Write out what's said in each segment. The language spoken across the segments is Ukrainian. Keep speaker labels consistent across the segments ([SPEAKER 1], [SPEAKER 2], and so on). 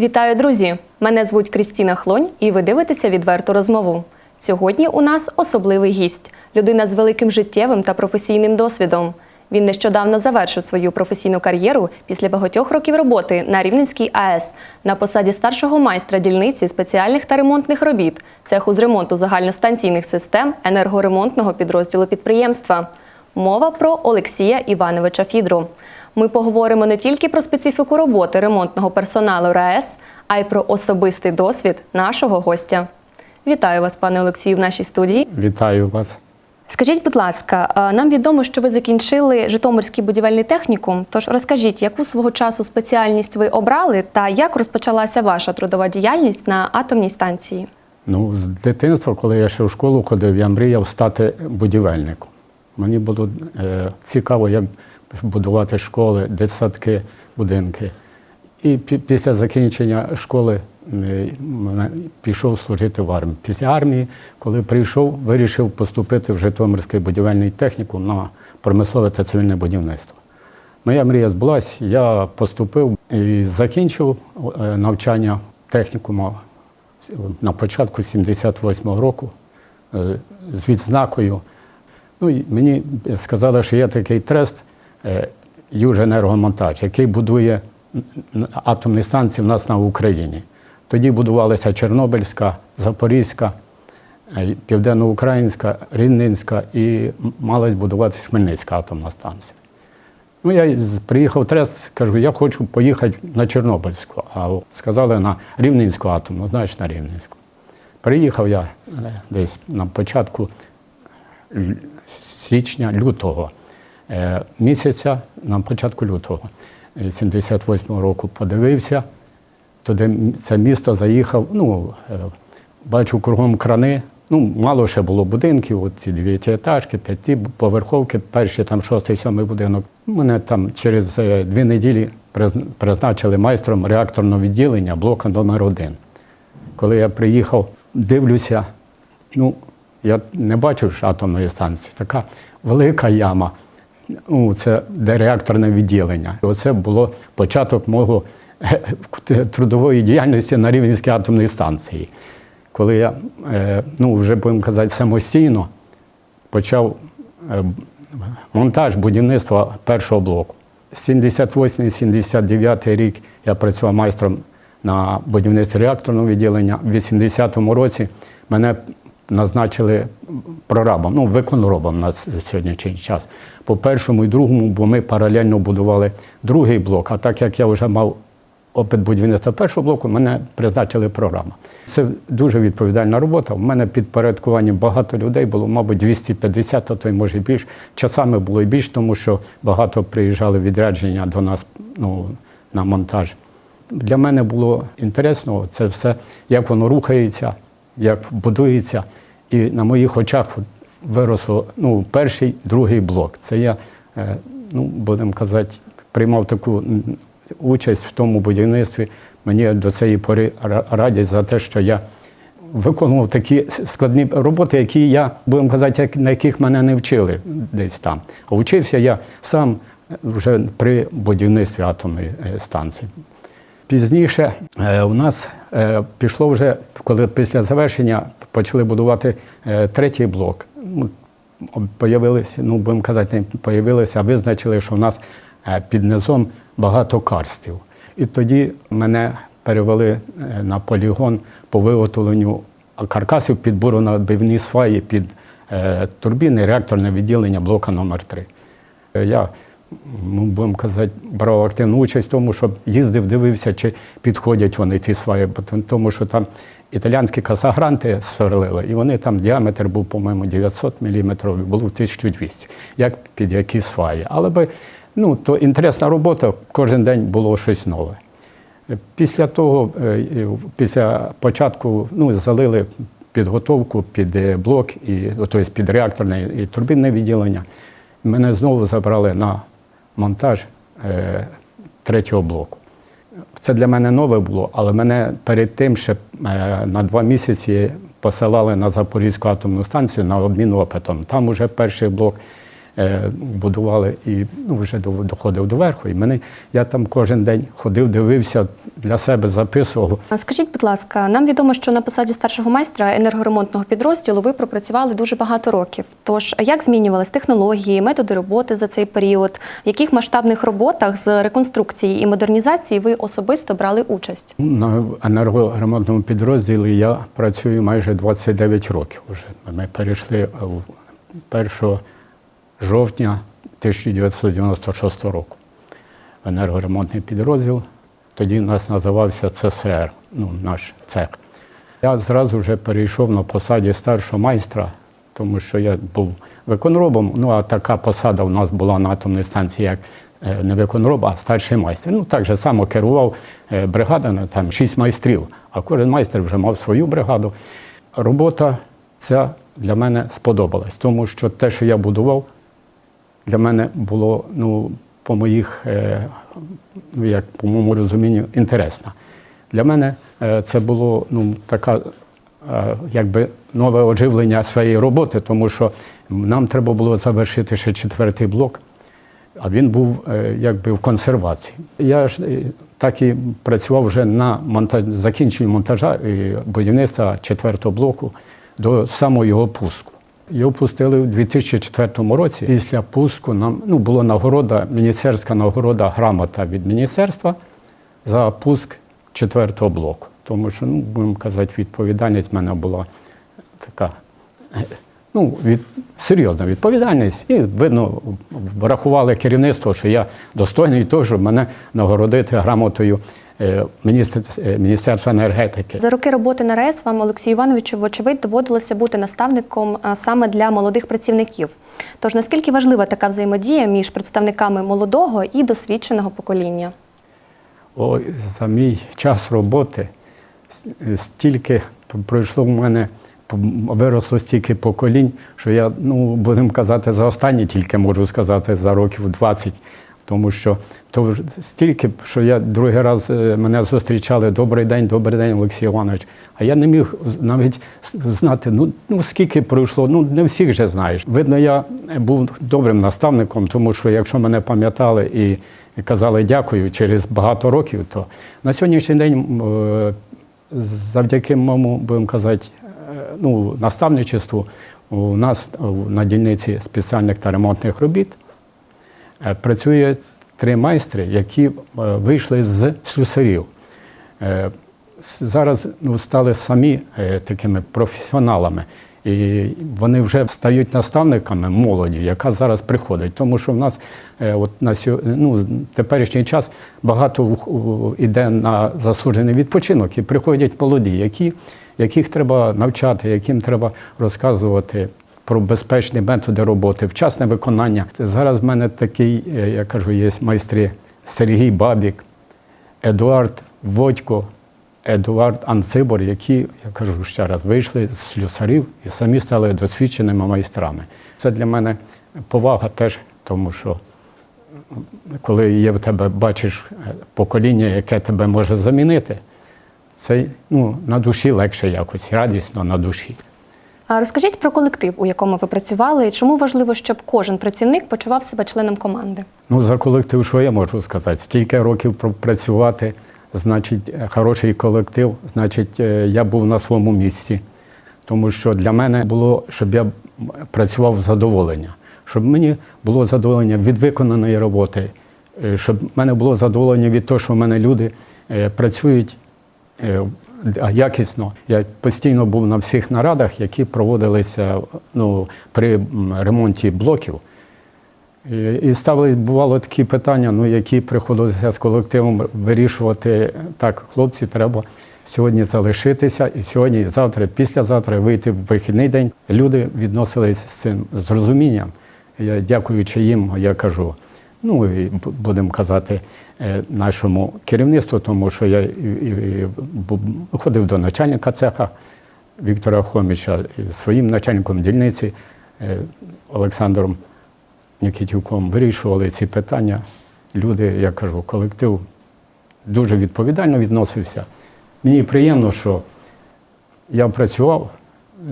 [SPEAKER 1] Вітаю, друзі! Мене звуть Крістіна Хлонь, і ви дивитеся відверту розмову. Сьогодні у нас особливий гість людина з великим життєвим та професійним досвідом. Він нещодавно завершив свою професійну кар'єру після багатьох років роботи на Рівненській АЕС на посаді старшого майстра дільниці спеціальних та ремонтних робіт, цеху з ремонту загальностанційних систем енергоремонтного підрозділу підприємства. Мова про Олексія Івановича Фідру. Ми поговоримо не тільки про специфіку роботи ремонтного персоналу РАЕС, а й про особистий досвід нашого гостя. Вітаю вас, пане Олексію, в нашій студії.
[SPEAKER 2] Вітаю вас.
[SPEAKER 1] Скажіть, будь ласка, нам відомо, що ви закінчили Житомирський будівельний технікум. Тож розкажіть, яку свого часу спеціальність ви обрали та як розпочалася ваша трудова діяльність на атомній станції?
[SPEAKER 2] Ну, з дитинства, коли я ще в школу ходив, я мріяв стати будівельником. Мені було е, цікаво, як будувати школи, дитсадки, будинки. І після закінчення школи е, пішов служити в армію. Після армії, коли прийшов, вирішив поступити в Житомирський будівельний технікум на промислове та цивільне будівництво. Моя мрія збулась, я поступив і закінчив е, навчання технікуму на початку 78-го року е, з відзнакою. Ну, мені сказали, що є такий трест «Юженергомонтаж», який будує атомні станції в нас на Україні. Тоді будувалися Чорнобильська, Запорізька, е, Південноукраїнська, Рівненська і м- малась будуватися Хмельницька атомна станція. Ну, я приїхав в Трест, кажу, я хочу поїхати на Чорнобильську. А сказали на Рівненську атомну, знаєш, на Рівненську. Приїхав я е, десь на початку січня, лютого е, місяця, на початку лютого е, 78-го року подивився. Туди це місто заїхав, ну, е, бачу кругом крани. Ну, мало ще було будинків, от ці дев'ятиетажки, п'ятиповерховки, перший там шостий, сьомий будинок. Мене там через е, дві неділі призначили майстром реакторного відділення блока номер один. Коли я приїхав, дивлюся, ну, я не бачив атомної станції, така велика яма. Ну, це реакторне відділення. Оце було початок мого е, трудової діяльності на Рівненській атомній станції. Коли я, е, ну, вже будемо казати, самостійно почав е, монтаж будівництва першого блоку. 78-79 рік я працював майстром на будівництві реакторного відділення. В 80-му році мене назначили прорабом, ну, виконробом на сьогоднішній час. По першому і другому, бо ми паралельно будували другий блок. А так як я вже мав опит будівництва першого блоку, мене призначили програма. Це дуже відповідальна робота. У мене підпорядкування багато людей було, мабуть, 250, а то й може і більше. Часами було і більше, тому що багато приїжджали відрядження до нас ну, на монтаж. Для мене було інтересно це все, як воно рухається, як будується. І на моїх очах виросло ну, перший, другий блок. Це я, е, ну, будемо казати, приймав таку участь в тому будівництві. Мені до цієї пори ра- радять за те, що я виконував такі складні роботи, які я, будемо казати, на яких мене не вчили десь там. А вчився я сам вже при будівництві атомної е, станції. Пізніше е, у нас е, пішло вже, коли після завершення почали будувати е, третій блок. Появилися, ну будемо казати, не появилися, визначили, що в нас під низом багато карстів. І тоді мене перевели на полігон по виготовленню каркасів під буронабивні сваї під турбіни, реакторне відділення блока номер 3 Я, ну, будемо казати, брав активну участь в тому, щоб їздив, дивився, чи підходять вони ті сваї, тому що там італіянські касагранти сверлили, і вони там діаметр був, по-моєму, 900 мм, було 1200, як під які сваї. Але би, ну, то інтересна робота, кожен день було щось нове. Після того, е, після початку, ну, залили підготовку під е, блок, тобто під реакторне і турбінне відділення. Мене знову забрали на монтаж е, третього блоку. Це для мене нове було, але мене перед тим ще е, на два місяці посилали на Запорізьку атомну станцію на обмін опитом. Там уже перший блок будували і ну, вже доходив до верху. І мене, я там кожен день ходив, дивився, для себе записував.
[SPEAKER 1] Скажіть, будь ласка, нам відомо, що на посаді старшого майстра енергоремонтного підрозділу ви пропрацювали дуже багато років. Тож як змінювались технології, методи роботи за цей період? В яких масштабних роботах з реконструкції і модернізації ви особисто брали участь?
[SPEAKER 2] На енергоремонтному підрозділі я працюю майже 29 років вже. Ми перейшли в 1 жовтня 1996 року. Енергоремонтний підрозділ. Тоді нас називався ЦСР, ну, наш цех. Я зразу вже перейшов на посаді старшого майстра, тому що я був виконробом. Ну а така посада у нас була на атомній станції, як е, не виконроб, а старший майстер. Ну так же само керував е, бригадами, там шість майстрів, а кожен майстер вже мав свою бригаду. Робота ця для мене сподобалась, тому що те, що я будував, для мене було ну, по моїх, е, ну, як по моєму розумінню, інтересно. Для мене е, це було ну, така, е, якби нове оживлення своєї роботи, тому що нам треба було завершити ще четвертий блок, а він був якби в консервації. Я ж так і працював вже на монтаж, закінченні монтажа і будівництва четвертого блоку до самого його пуску. Його пустили у 2004 році. Після пуску нам ну, була нагорода, міністерська нагорода, грамота від міністерства за пуск четвертого блоку. Тому що, ну, будемо казати, відповідальність в мене була така ну, від, серйозна відповідальність. І видно, врахували керівництво, що я достойний того, щоб мене нагородити грамотою міністр- е, Міністерства енергетики.
[SPEAKER 1] За роки роботи на РЕС вам, Олексію Івановичу, вочевидь, доводилося бути наставником саме для молодих працівників. Тож наскільки важлива така взаємодія між представниками молодого і досвідченого покоління?
[SPEAKER 2] Ой, за мій час роботи стільки пройшло в мене, виросло стільки поколінь, що я, ну, будемо казати, за останні тільки можу сказати за років 20. Тому що то стільки, що я другий раз е, мене зустрічали Добрий день, добрий день, Олексій Іванович. А я не міг навіть знати, ну, ну скільки пройшло, ну не всіх же знаєш. Видно, я був добрим наставником, тому що якщо мене пам'ятали і казали дякую через багато років, то на сьогоднішній день е, завдяки моєму, будемо казати, е, ну, наставничеству у нас на дільниці спеціальних та ремонтних робіт працює три майстри, які е, вийшли з слюсарів. Е, Зараз ну, стали самі е, такими професіоналами. І вони вже стають наставниками молоді, яка зараз приходить. Тому що в нас е, от на ну, теперішній час багато у- на заслужений відпочинок і приходять молоді, які, яких треба навчати, яким треба розказувати про безпечні методи роботи, вчасне виконання. Зараз в мене такий, е, я кажу, є майстри Сергій Бабік, Едуард Водько, Едуард Анцибор, які, я кажу ще раз, вийшли з слюсарів і самі стали досвідченими майстрами. Це для мене повага теж, тому що коли є в тебе, бачиш е, покоління, яке тебе може замінити, це ну, на душі легше якось, радісно на душі.
[SPEAKER 1] Розкажіть про колектив, у якому ви працювали, і чому важливо, щоб кожен працівник почував себе членом команди?
[SPEAKER 2] Ну, за колектив, що я можу сказати? Стільки років пропрацювати, значить, е, хороший колектив, значить, е, я був на своєму місці. Тому що для мене було, щоб я працював з задоволення, щоб мені було задоволення від виконаної роботи, е, щоб в мене було задоволення від того, що в мене люди працюють якісно. Я постійно був на всіх нарадах, які проводилися ну, при ремонті блоків. І- І ставили, бувало такі питання, ну, які приходилося з колективом вирішувати. Так, хлопці, треба сьогодні залишитися, і сьогодні, і завтра, і післязавтра вийти в вихідний день. Люди відносились з цим з розумінням. Я, дякуючи їм, я кажу, ну і будемо казати, е, нашому керівництву, тому що я ходив до начальника цеха Віктора Хоміча своїм начальником дільниці е, Олександром Нікітюком вирішували ці питання. Люди, я кажу, колектив дуже відповідально відносився. Мені приємно, що я працював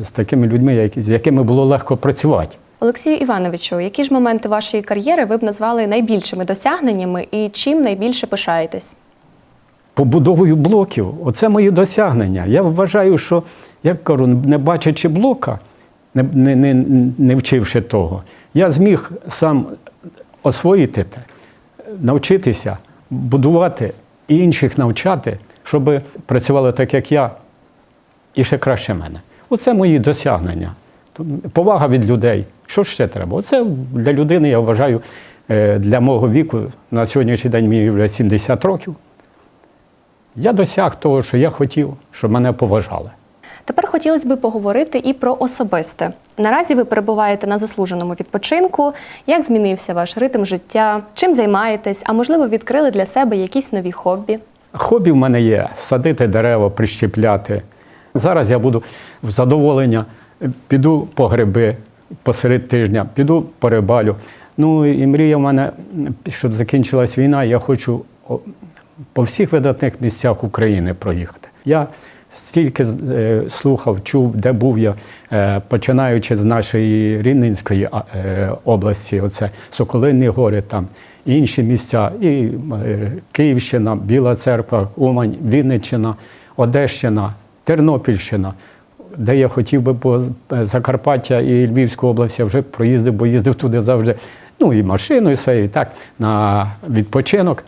[SPEAKER 2] з такими людьми, з якими було легко працювати.
[SPEAKER 1] Олексію Івановичу, які ж моменти вашої кар'єри ви б назвали найбільшими досягненнями і чим найбільше пишаєтесь?
[SPEAKER 2] побудовою блоків. Оце мої досягнення. Я вважаю, що, як кажу, не бачачи блока, не, не, не, не вчивши того, я зміг сам освоїти те, навчитися, будувати і інших навчати, щоб працювали так, як я, і ще краще мене. Оце мої досягнення. Повага від людей. Що ще треба? Оце для людини, я вважаю, е, для мого віку на сьогоднішній день мені вже 70 років. Я досяг того, що я хотів, щоб мене поважали.
[SPEAKER 1] Тепер хотілося б поговорити і про особисте. Наразі ви перебуваєте на заслуженому відпочинку. Як змінився ваш ритм життя? Чим займаєтесь? А можливо, відкрили для себе якісь нові хобі?
[SPEAKER 2] Хобі в мене є садити дерева, прищепляти. Зараз я буду в задоволення, піду по гриби посеред тижня, піду по рибалю. Ну і мрія в мене, щоб закінчилась війна, я хочу по всіх видатних місцях України проїхати. Я стільки е, слухав, чув, де був я, е, починаючи з нашої Рівненської е, області, оце Соколинні гори, там інші місця, і Київщина, Біла Церква, Умань, Вінниччина, Одещина, Тернопільщина. Де я хотів би, бо Закарпаття і Львівську область я вже проїздив, бо їздив туди завжди, ну і машиною своєю, і так, на відпочинок.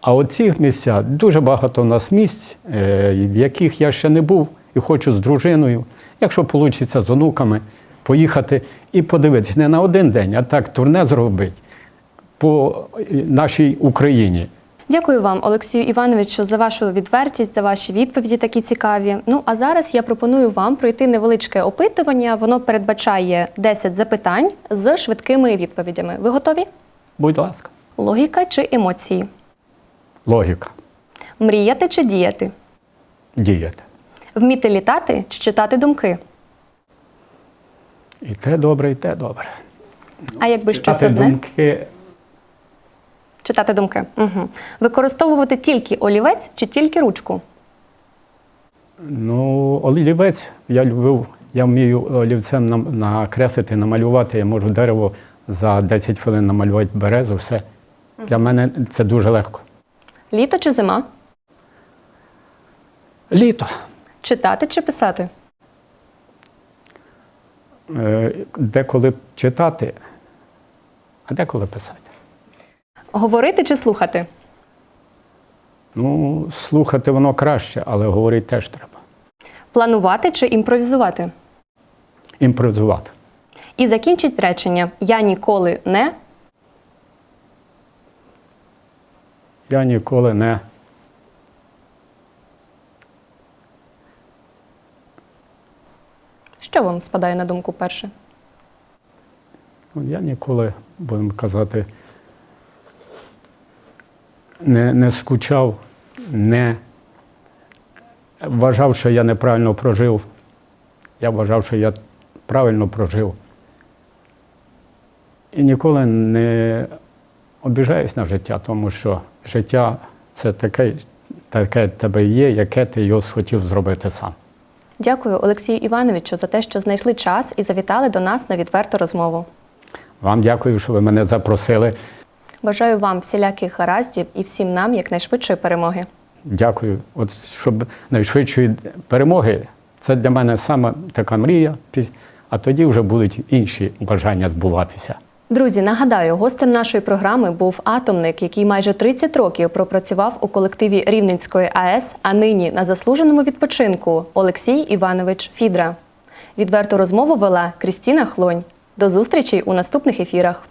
[SPEAKER 2] А от цих місцях дуже багато у нас місць, е, в яких я ще не був і хочу з дружиною, якщо вийде з онуками, поїхати і подивитися не на один день, а так турне зробити по е, нашій Україні.
[SPEAKER 1] Дякую вам, Олексію Івановичу, за вашу відвертість, за ваші відповіді такі цікаві. Ну а зараз я пропоную вам пройти невеличке опитування. Воно передбачає 10 запитань з швидкими відповідями. Ви готові?
[SPEAKER 2] Будь ласка,
[SPEAKER 1] Логіка чи емоції?
[SPEAKER 2] логіка,
[SPEAKER 1] Мріяти чи діяти?
[SPEAKER 2] діяти.
[SPEAKER 1] Вміти літати чи читати думки?
[SPEAKER 2] І те добре, і те добре.
[SPEAKER 1] А якби щось одне?
[SPEAKER 2] думки
[SPEAKER 1] Читати думки. Угу. Використовувати тільки олівець чи тільки ручку?
[SPEAKER 2] Ну, олівець я любив, я вмію олівцем накреслити, намалювати. Я можу дерево за 10 хвилин намалювати березу, все. Для мене це дуже легко.
[SPEAKER 1] Літо чи зима?
[SPEAKER 2] Літо.
[SPEAKER 1] Читати чи писати?
[SPEAKER 2] Е, Деколи читати, а деколи писати.
[SPEAKER 1] Говорити чи слухати?
[SPEAKER 2] Ну, слухати воно краще, але говорити теж треба.
[SPEAKER 1] Планувати чи імпровізувати?
[SPEAKER 2] Імпровізувати.
[SPEAKER 1] І закінчить речення Я ніколи не.
[SPEAKER 2] Я ніколи не.
[SPEAKER 1] Що вам спадає на думку перше?
[SPEAKER 2] ну, Я ніколи, будемо казати, не, не скучав, не вважав, що я неправильно прожив. Я вважав, що я правильно прожив. І ніколи не обіжаюсь на життя, тому що життя це таке, таке тебе є, яке ти його хотів зробити сам.
[SPEAKER 1] Дякую Олексію Івановичу за те, що знайшли час і завітали до нас на відверту розмову.
[SPEAKER 2] Вам дякую, що ви мене запросили.
[SPEAKER 1] Бажаю вам всіляких гараздів і всім нам якнайшвидшої перемоги.
[SPEAKER 2] Дякую. От щоб найшвидшої перемоги, це для мене саме така мрія, а тоді вже будуть інші бажання збуватися.
[SPEAKER 1] Друзі, нагадаю, гостем нашої програми був атомник, який майже 30 років пропрацював у колективі Рівненської АЕС, а нині на заслуженому відпочинку Олексій Іванович Фідра. Відверту розмову вела Крістіна Хлонь. До зустрічі у наступних ефірах.